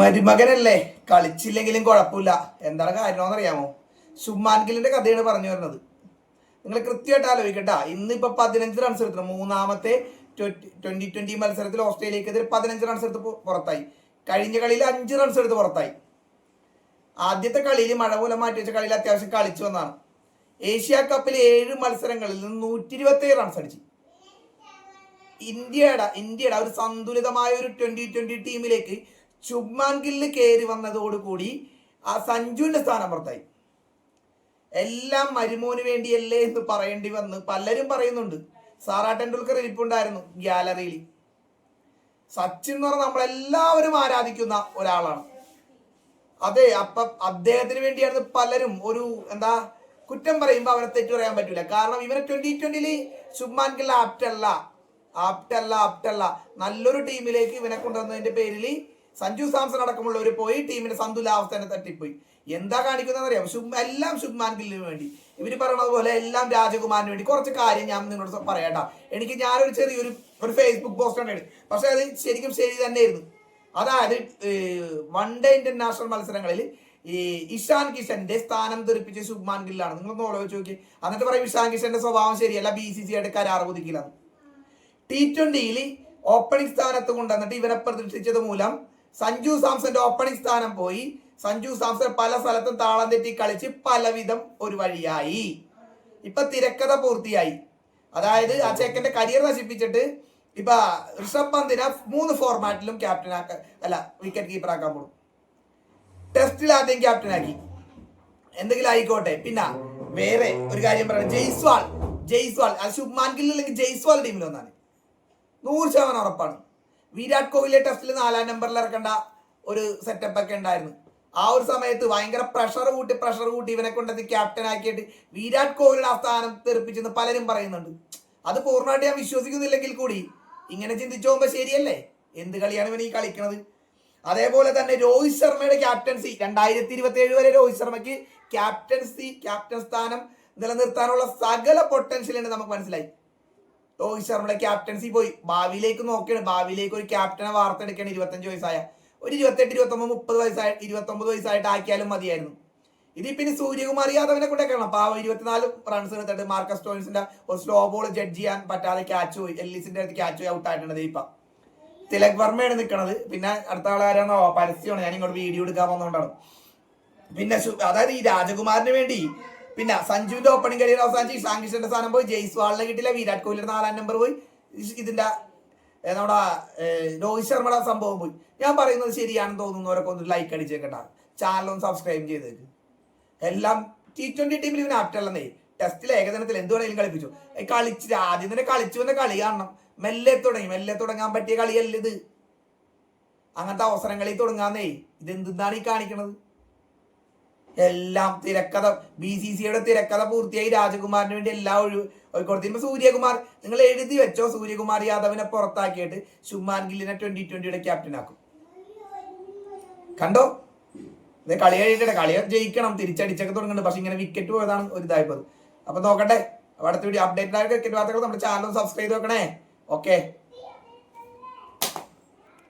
മരുമകനല്ലേ? കളിച്ചില്ലെങ്കിലും കുഴപ്പമില്ല. എന്താണ് കാര്യമെന്ന് അറിയാമോ ശുഭ്മാൻ ഗില്ലിന്റെ കഥയാണ് പറഞ്ഞു വരുന്നത്. നിങ്ങൾ കൃത്യമായിട്ട് ആലോചിക്കട്ടാ. ഇന്നിപ്പോ പതിനഞ്ച് റൺസ് എടുത്തു മൂന്നാമത്തെ ട്വന്റി ട്വന്റി മത്സരത്തിൽ ഓസ്ട്രേലിയക്കെതിരെ പതിനഞ്ച് റൺസ് എടുത്ത് പുറത്തായി. കഴിഞ്ഞ കളിയിൽ അഞ്ച് റൺസ് എടുത്ത് പുറത്തായി. ആദ്യത്തെ കളിയിൽ മഴ മൂലം മാറ്റി വെച്ച കളിയിൽ അത്യാവശ്യം കളിച്ചു വന്നാണ് ഏഷ്യ കപ്പിൽ ഏഴ് മത്സരങ്ങളിൽ നിന്ന് നൂറ്റി ഇരുപത്തി റൺസ് അടിച്ചു. ഇന്ത്യയുടെ ഇന്ത്യയുടെ ഒരു സന്തുലിതമായ ഒരു ട്വന്റി ട്വന്റി ടീമിലേക്ക് ശുഭ്മാൻ ഗില്ല് കയറി വന്നതോടുകൂടി ആ സഞ്ജുവിന്റെ സ്ഥാനം പുറത്തായി. എല്ലാം മരുമോന് വേണ്ടിയല്ലേ എന്ന് പറയേണ്ടി വന്ന് പലരും പറയുന്നുണ്ട്. സാറാ ടെണ്ടുൽക്കർ ഇരിപ്പുണ്ടായിരുന്നു ഗ്യാലറിയിൽ. സച്ചിൻ എന്ന് പറഞ്ഞാൽ നമ്മളെല്ലാവരും ആരാധിക്കുന്ന ഒരാളാണ്. അതെ അപ്പൊ അദ്ദേഹത്തിന് വേണ്ടിയായിരുന്നു പലരും ഒരു എന്താ കുറ്റം പറയുമ്പോൾ അവനെ തെറ്റു പറയാൻ പറ്റില്ല കാരണം ഇവരെ ട്വന്റി ട്വന്റിയിൽ ശുഭ്മാൻ ഗിൽ ആപ്റ്റല്ല ആപ്റ്റല്ല ആപ്റ്റ് അല്ല ആപ്റ്റ് അല്ല നല്ലൊരു ടീമിലേക്ക് ഇവനെ കൊണ്ടുവന്നതിന്റെ പേരിൽ സഞ്ജു സാംസൺ അടക്കമുള്ളവർ പോയി ടീമിന്റെ സന്തുലാവസ്ഥനെ തട്ടിപ്പോയി. എന്താ കാണിക്കുന്നത് അറിയാം ശുഭ് എല്ലാം ശുഭ്മാൻ ഗില്ലിന് വേണ്ടി. ഇവർ പറയണത് പോലെ എല്ലാം രാജകുമാറിന് വേണ്ടി. കുറച്ച് കാര്യം ഞാൻ നിങ്ങളോട് പറയട്ടാ. എനിക്ക് ഞാനൊരു ചെറിയൊരു ഒരു ഫേസ്ബുക്ക് പോസ്റ്റ് ഉണ്ടായി പക്ഷെ അത് ശരിക്കും ശരി തന്നെയായിരുന്നു. അതായത് വൺ ഡേ ഇന്റർനാഷണൽ മത്സരങ്ങളിൽ ഈ ഇഷാൻ കിഷന്റെ സ്ഥാനം തെറിപ്പിച്ച ശുഭ്മാൻ ഗില്ലാണ്. നിങ്ങളൊന്ന് നോളോ നോക്കി എന്നിട്ട് പറയും ഇഷാൻ കിഷന്റെ സ്വഭാവം ശരിയല്ല ബി സി സി ആയിട്ട് കരാർ പുതുക്കിയില്ലാന്ന്. ടി ട്വന്റിയിൽ ഓപ്പണിംഗ് സ്ഥാനത്ത് കൊണ്ടുവന്നിട്ട് ഇവരെ പ്രതീക്ഷിച്ചത് മൂലം സഞ്ജു സാംസന്റെ ഓപ്പണിംഗ് സ്ഥാനം പോയി. സഞ്ജു സാംസൺ പല സ്ഥലത്തും താളം തെറ്റി കളിച്ച് പലവിധം ഒരു വഴിയായി. ഇപ്പൊ തിരക്കഥ പൂർത്തിയായി. അതായത് ആ ചെക്കന്റെ കരിയർ നശിപ്പിച്ചിട്ട് ഇപ്പൊ ഋഷഭ് പന്തിനെ മൂന്ന് ഫോർമാറ്റിലും ക്യാപ്റ്റൻ ആക്ക അല്ല വിക്കറ്റ് കീപ്പർ ആക്കാൻ പോകും ടെസ്റ്റിൽ ആദ്യം ക്യാപ്റ്റൻ ആക്കി. എന്തെങ്കിലും ആയിക്കോട്ടെ. പിന്നെ വേറെ ഒരു കാര്യം പറയണം. ജയ്സ്വാൾ. ജയ്സ്വാൾ. അത് ശുഭ്മാൻ ഗിൽ ജയ്സ്വാൾ ടീമിൽ വന്നാണ് നൂറ് ശതമാനം ഉറപ്പാണ്. വിരാട് കോഹ്ലിയെ ടെസ്റ്റിൽ നാലാം നമ്പറിൽ ഇറക്കേണ്ട ഒരു സെറ്റപ്പ് ഒക്കെ ഉണ്ടായിരുന്നു. ആ ഒരു സമയത്ത് ഭയങ്കര പ്രഷർ കൂട്ടി പ്രഷർ കൂട്ടി ഇവനെ കൊണ്ടത് ക്യാപ്റ്റൻ ആക്കിയിട്ട് വിരാട് കോഹ്ലിയുടെ ആ സ്ഥാനം തെറിപ്പിച്ചെന്ന് പലരും പറയുന്നുണ്ട്. അത് പൂർണമായിട്ട് ഞാൻ വിശ്വസിക്കുന്നില്ലെങ്കിൽ കൂടി ഇങ്ങനെ ചിന്തിച്ചു പോകുമ്പോൾ ശരിയല്ലേ? എന്ത് കളിയാണ് ഇവൻ ഈ കളിക്കുന്നത് അതേപോലെ തന്നെ രോഹിത് ശർമ്മയുടെ ക്യാപ്റ്റൻസി രണ്ടായിരത്തി ഇരുപത്തി ഏഴ് വരെ രോഹിത് ശർമ്മയ്ക്ക് ക്യാപ്റ്റൻസി ക്യാപ്റ്റൻ സ്ഥാനം നിലനിർത്താനുള്ള സകല പൊട്ടൻഷ്യൽ ഉണ്ട് നമുക്ക് മനസ്സിലായി. രോഹിത് ശർമ്മയുടെ ക്യാപ്റ്റൻസി പോയി. ഭാവിയിലേക്ക് നോക്കിയാണ്. ഭാവിയിലേക്ക് ഒരു ക്യാപ്റ്റനെ വാർത്തെടുക്കുകയാണ് ഇരുപത്തഞ്ച് വയസ്സായ. ഒരു ഇരുപത്തെട്ട് ഇരുപത്തൊമ്പത് മുപ്പത് വയസ്സായി ഇരുപത്തൊമ്പത് വയസ്സായിട്ട് ആക്കിയാലും മതിയായിരുന്നു. ഇത് പിന്നെ സൂര്യകുമാർ യാദവിനെ കൂടെ കാണണം പാവം ഇരുപത്തിനാല് റൺസ് എടുത്തിട്ട് മാർക്കസ് സ്റ്റോയിൻസിന്റെ ഒരു സ്ലോ ബോൾ ജഡ്ജ് ചെയ്യാൻ പറ്റാതെ ക്യാച്ച് പോയി. എല്ലിസിന്റെ അടുത്ത് ക്യാച്ച് പോയി ഔട്ട് ആയിട്ടുണ്ട് ഇപ്പം തിലക് വർമ്മയാണ് നിൽക്കണത് പിന്നെ അടുത്ത ആളാരാണോ പരസ്യമാണ്. ഞാൻ ഇങ്ങോട്ട് വീഡിയോ എടുക്കാൻ വന്നുകൊണ്ടാണ് പിന്നെ അതായത് ഈ രാജകുമാറിന് വേണ്ടി പിന്നെ സഞ്ജുവിന്റെ ഓപ്പണിംഗ് കരിയർ അവസാനിച്ച് ഇഷാൻ കിഷന്റെ സ്ഥാനം പോയി. ജയ്സ്വാളിനെ കിട്ടില്ല വിരാട് കോഹ്ലിയുടെ നാലാം നമ്പർ പോയി. ഇതിന്റെ നമ്മുടെ രോഹിത് ശർമ്മയുടെ സംഭവം പോയി. ഞാൻ പറയുന്നത് ശരിയാണെന്ന് തോന്നുന്നവരൊക്കെ ഒന്ന് ലൈക്ക് അടിച്ചേക്കട്ടാ ചാനൽ ഒന്ന് സബ്സ്ക്രൈബ് ചെയ്തേക്ക് എല്ലാം ടി ട്വന്റി ടീമിൽ ഇവന് ആപ്റ്റല്ലെന്നേ ടെസ്റ്റിൽ ഏകദിനത്തിൽ എന്ത് വേണേലും കളിപ്പിച്ചു. കളിച്ച് ആദ്യം തന്നെ കളിച്ചു വന്ന കളി കാണണം. മെല്ലെ തുടങ്ങി മെല്ലെ തുടങ്ങാൻ പറ്റിയ കളിയല്ല ഇത്. അങ്ങനത്തെ അവസരങ്ങളിൽ തുടങ്ങാന്നേ. ഇതെന്താണ് ഈ കാണിക്കണത്? എല്ലാം തിരക്കഥ ബി സി സിയുടെ തിരക്കഥ പൂർത്തിയായി രാജകുമാറിന് വേണ്ടി എല്ലാ ഒഴിവ് കൊടുത്തിരുമ്പോൾ സൂര്യകുമാർ നിങ്ങൾ എഴുതി വെച്ചോ സൂര്യകുമാർ യാദവിനെ പുറത്താക്കിയിട്ട് ശുമാൻ ഗില്ലിനെ ട്വന്റി ട്വന്റിയുടെ ക്യാപ്റ്റൻ ആക്കും. കണ്ടോ? ഇത് കളി കഴിയട്ടെ കളി ജയിക്കണം തിരിച്ചടിച്ചൊക്കെ തുടങ്ങുന്നുണ്ട്. പക്ഷെ ഇങ്ങനെ വിക്കറ്റ് പോയതാണ് ഒരു ഇതായപ്പോ അപ്പൊ നോക്കട്ടെ അടുത്ത വീഡിയോ അപ്ഡേറ്റഡ് ആയ ക്രിക്കറ്റ് വാർത്തകൾ നമ്മുടെ ചാനൽ സബ്സ്ക്രൈബ് ചെയ്ത് വെക്കണേ ഓക്കെ